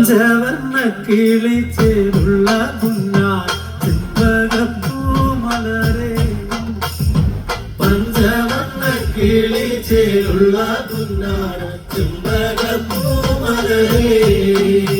ചവർണ കിളിച്ചേരുള്ള കുഞ്ഞാൻ ചെമ്പകപ്പൂമലരെ പഞ്ചവർണ കിളിച്ചേരുള്ള കുഞ്ഞാൻ ചെമ്പകപ്പൂമലരെ കണ്ണും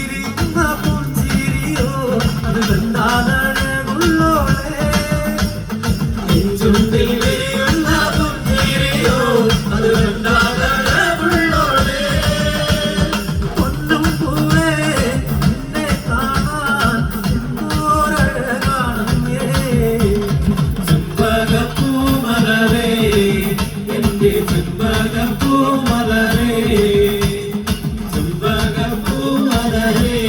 എന്റെ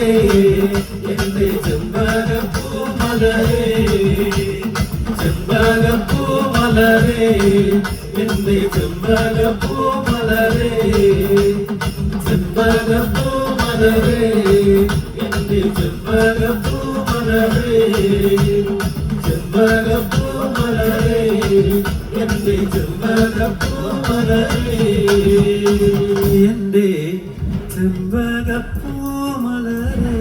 ചെമ്പകപ്പൂമലരേ എന്റെ ചെമ്പകപ്പൂമലരേ ചെമ്പകപ്പൂമലരേ എന്റെ ചെമ്പകപ്പൂമലരേ ചെമ്പകപ്പൂമലരേ എന്റെ ചെമ്പകപ്പൂമലരേ ചെമ്പകപ്പൂമലരേ എന്റെ Oh, my love.